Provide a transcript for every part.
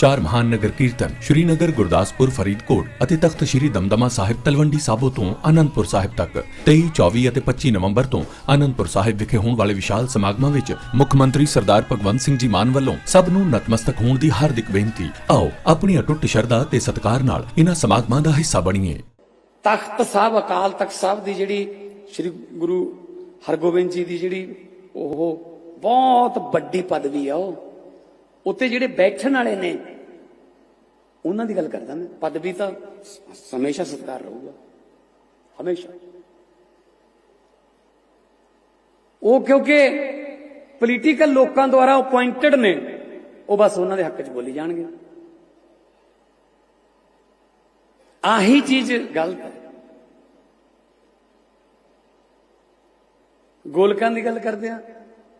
ਚਾਰ ਮਹਾਨ ਨਗਰ ਕੀਰਤਨ ਸ਼੍ਰੀਨਗਰ, ਗੁਰਦਾਸਪੁਰ, ਫਰੀਦਕੋਟ ਅਤੇ ਤਖਤ ਸ਼੍ਰੀ ਦਮਦਮਾ ਸਾਹਿਬ ਤਲਵੰਡੀ ਸਾਬੋ ਤੋਂ ਆਨੰਦਪੁਰ ਸਾਹਿਬ ਤੱਕ। 23 24 ਅਤੇ 25 ਨਵੰਬਰ ਤੋਂ ਆਨੰਦਪੁਰ ਸਾਹਿਬ ਵਿਖੇ ਹੋਣ ਵਾਲੇ ਵਿਸ਼ਾਲ ਸਮਾਗਮਾਂ ਵਿੱਚ ਮੁੱਖ ਮੰਤਰੀ ਸਰਦਾਰ ਭਗਵੰਤ ਸਿੰਘ ਜੀ ਮਾਨ ਵੱਲੋਂ ਸਭ ਨੂੰ ਨਤਮਸਤਕ ਹੋਣ ਦੀ ਹਾਰਦਿਕ ਬੇਨਤੀ। ਆਓ ਆਪਣੀ ਅਟੁੱਟ ਸ਼ਰਧਾ ਤੇ ਸਤਿਕਾਰ ਨਾਲ ਇਹਨਾਂ ਸਮਾਗਮਾਂ ਦਾ ਹਿੱਸਾ ਬਣੀਏ। ਤਖਤ ਸਾਹਿਬ, ਅਕਾਲ ਤਖਤ ਸਾਹਿਬ ਦੀ ਜਿਹੜੀ ਸ੍ਰੀ ਗੁਰੂ ਹਰਗੋਬਿੰਦ ਜੀ ਦੀ ਜਿਹੜੀ ਉਹ ਬਹੁਤ ਵੱਡੀ ਪਦਵੀ ਆ ਉਹ। ਉੱਤੇ ਜਿਹੜੇ ਬੈਠਣ ਵਾਲੇ ਨੇ, ਉਹਨਾਂ ਦੀ ਗੱਲ ਕਰਦਾ ਮੈਂ। ਪਦਵੀ ਤਾਂ ਹਮੇਸ਼ਾ ਸਤਿਕਾਰ ਰਹੂਗਾ। ਹਮੇਸ਼ਾ। ਉਹ ਕਿਉਂਕਿ ਪੋਲੀਟੀਕਲ ਲੋਕਾਂ ਦੁਆਰਾ ਅਪਾਇੰਟਡ ਨੇ, ਉਹ ਬਸ ਉਹਨਾਂ ਦੇ ਹੱਕ 'ਚ ਬੋਲੀ ਜਾਣਗੇ। ਆਹੀ ਚੀਜ਼ ਗਲਤ ਹੈ ਗੋਲਕਾਂ ਦੀ ਗੱਲ ਕਰਦੇ ਆ।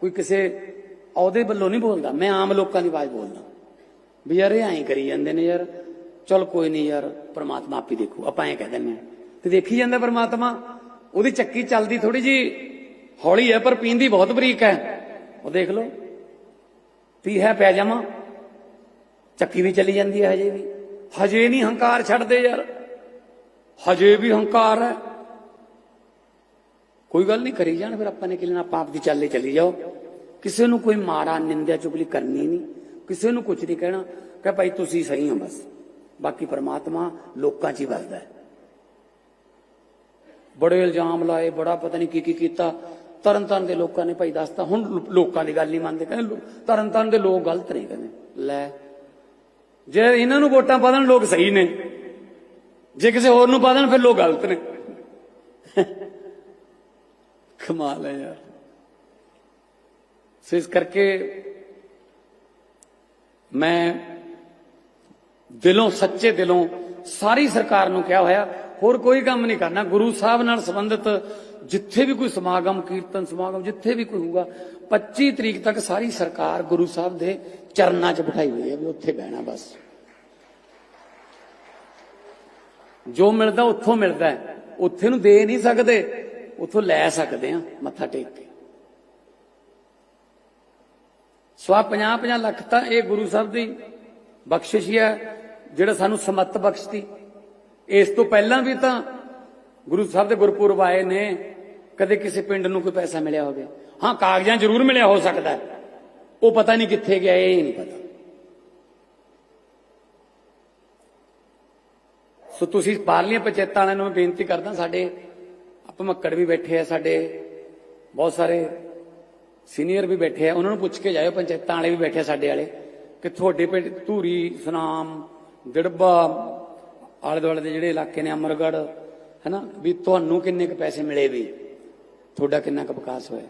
ਕੋਈ ਕਿਸੇ ਅਹੁਦੇ ਵੱਲੋਂ ਨਹੀਂ ਬੋਲਦਾ। ਮੈਂ ਆਮ ਲੋਕਾਂ ਦੀ ਆਵਾਜ਼ ਬੋਲਦਾ। ਵੀ ਯਾਰ ਇਹ ਐਂ ਕਰੀ ਜਾਂਦੇ ਨੇ ਯਾਰ। ਚਲ ਕੋਈ ਨਹੀਂ ਯਾਰ, ਪ੍ਰਮਾਤਮਾ ਹੀ ਦੇਖੂ। ਆਪਾਂ ਐਂ ਕਹਿ ਦਿੰਦੇ ਆ ਤੇ ਦੇਖੀ ਜਾਂਦਾ ਪ੍ਰਮਾਤਮਾ? ਉਹਦੀ ਚੱਕੀ ਚੱਲਦੀ ਥੋੜੀ ਜੀ ਹੌਲੀ ਹੈ, ਪਰ ਪੀਂਦੀ ਬਹੁਤ ਬਰੀਕ ਹੈ। ਉਹ ਦੇਖ ਲਓ। ਪੀ ਹੈ ਪੈ ਜਾਵਾਂ ਚੱਕੀ ਵੀ ਚਲੀ ਜਾਂਦੀ ਹੈ ਹਜੇ ਵੀ। ਹਜੇ ਨਹੀਂ ਹੰਕਾਰ ਛੱਡਦੇ ਯਾਰ। ਹਜੇ ਵੀ ਹੰਕਾਰ ਹੈ। ਕੋਈ ਗੱਲ ਨਹੀਂ, ਕਰੀ ਜਾਣ ਫਿਰ ਆਪਾਂ ਨੇ। ਕਿ ਲੈਣਾ ਪਾਪ ਦੀ ਚਾਲੇ ਚਲੀ ਜਾਓ। ਕਿਸੇ ਨੂੰ ਕੋਈ ਮਾੜਾ ਨਿੰਦਿਆ ਚੁਗਲੀ ਕਰਨੀ ਨਹੀਂ, ਕਿਸੇ ਨੂੰ ਕੁਝ ਨਹੀਂ ਕਹਿਣਾ ਕਿ ਭਾਈ ਤੁਸੀਂ ਸਹੀ ਹੋ ਬਸ। ਬਾਕੀ ਪਰਮਾਤਮਾ ਲੋਕਾਂ 'ਚ ਹੀ ਵਸਦਾ ਹੈ। ਬੜੇ ਇਲਜ਼ਾਮ ਲਾਏ, ਬੜਾ ਪਤਾ ਨਹੀਂ ਕੀ ਕੀ ਕੀਤਾ। ਤਰਨ ਤਾਰਨ ਦੇ ਲੋਕਾਂ ਨੇ ਭਾਈ ਦੱਸਤਾ, ਹੁਣ ਲੋਕਾਂ ਦੀ ਗੱਲ ਨਹੀਂ ਮੰਨਦੇ, ਕਹਿੰਦੇ ਲੋ- ਤਾਰਨ ਦੇ ਲੋਕ ਗਲਤ ਨਹੀਂ ਕਹਿੰਦੇ। ਲੈ, ਜੇ ਇਹਨਾਂ ਨੂੰ ਵੋਟਾਂ ਪਾ ਦੇਣ, ਲੋਕ ਸਹੀ ਨੇ। ਜੇ ਕਿਸੇ ਹੋਰ ਨੂੰ ਪਾ ਦੇਣ, ਫਿਰ ਲੋਕ ਗਲਤ ਨੇ। ਕਮਾਲ ਹੈ ਯਾਰ। ਸੋ ਇਸ ਕਰਕੇ ਮੈਂ ਦਿਲੋਂ, ਸੱਚੇ ਦਿਲੋਂ ਸਾਰੀ ਸਰਕਾਰ ਨੂੰ ਕਿਹਾ ਹੋਇਆ, ਹੋਰ ਕੋਈ ਕੰਮ ਨਹੀਂ ਕਰਨਾ। ਗੁਰੂ ਸਾਹਿਬ ਨਾਲ ਸੰਬੰਧਿਤ ਜਿੱਥੇ ਵੀ ਕੋਈ ਸਮਾਗਮ, ਕੀਰਤਨ ਸਮਾਗਮ, ਜਿੱਥੇ ਵੀ ਕੋਈ ਹੋਊਗਾ 25 ਤਰੀਕ ਤੱਕ ਸਾਰੀ ਸਰਕਾਰ ਗੁਰੂ ਸਾਹਿਬ ਦੇ ਚਰਨਾਂ 'ਚ ਬਿਠਾਈ ਹੋਈ ਹੈ ਵੀ ਉੱਥੇ ਬਹਿਣਾ ਬਸ। ਜੋ ਮਿਲਦਾ ਉੱਥੋਂ ਮਿਲਦਾ ਉੱਥੇ ਨੂੰ ਦੇ ਨਹੀਂ ਸਕਦੇ, ਉੱਥੋਂ ਲੈ ਸਕਦੇ ਆ ਮੱਥਾ ਟੇਕ ਕੇ। ਸਵਾ 50 50 ਲੱਖ ਤਾਂ ਇਹ ਗੁਰੂ ਸਾਹਿਬ ਦੀ ਬਖਸ਼ਿਸ਼ ਹੀ ਹੈ, ਜਿਹੜਾ ਸਾਨੂੰ ਸਮੱਤ ਬਖਸ਼ਤੀ ਇਸ ਤੋਂ ਪਹਿਲਾਂ ਵੀ ਤਾਂ ਗੁਰੂ ਸਾਹਿਬ ਦੇ ਗੁਰਪੁਰਬ ਆਏ ਨੇ, ਕਦੇ ਕਿਸੇ ਪਿੰਡ ਨੂੰ ਕੋਈ ਪੈਸਾ ਮਿਲਿਆ ਹੋਵੇ। ਹਾਂ, ਕਾਗਜ਼ਾਂ ਜ਼ਰੂਰ ਮਿਲਿਆ ਹੋ ਸਕਦਾ ਉਹ ਪਤਾ ਨਹੀਂ ਕਿੱਥੇ ਗਿਆ, ਇਹ ਨਹੀਂ ਪਤਾ। ਸੋ ਤੁਸੀਂ ਬਾਹਰਲੀਆਂ ਪੰਚਾਇਤਾਂ ਵਾਲਿਆਂ ਨੂੰ ਮੈਂ ਬੇਨਤੀ ਕਰਦਾ, ਸਾਡੇ ਭਮੱਕੜ ਵੀ ਬੈਠੇ ਆ, ਸਾਡੇ ਬਹੁਤ ਸਾਰੇ ਸੀਨੀਅਰ ਵੀ ਬੈਠੇ ਆ, ਉਹਨਾਂ ਨੂੰ ਪੁੱਛ ਕੇ ਜਾਇਓ, ਪੰਚਾਇਤਾਂ ਵਾਲੇ ਵੀ ਬੈਠੇ ਆ ਸਾਡੇ ਵਾਲੇ, ਕਿ ਤੁਹਾਡੇ ਪਿੰਡ ਧੂਰੀ, ਸੁਨਾਮ ਦਿੜਬਾ ਆਲੇ ਦੁਆਲੇ ਦੇ ਜਿਹੜੇ ਇਲਾਕੇ ਨੇ ਅਮਰਗੜ ਹੈਨਾ? ਵੀ ਤੁਹਾਨੂੰ ਕਿੰਨੇ ਕੁ ਪੈਸੇ ਮਿਲੇ ਵੀ? ਤੁਹਾਡਾ ਕਿੰਨਾ ਕੁ ਵਿਕਾਸ ਹੋਇਆ?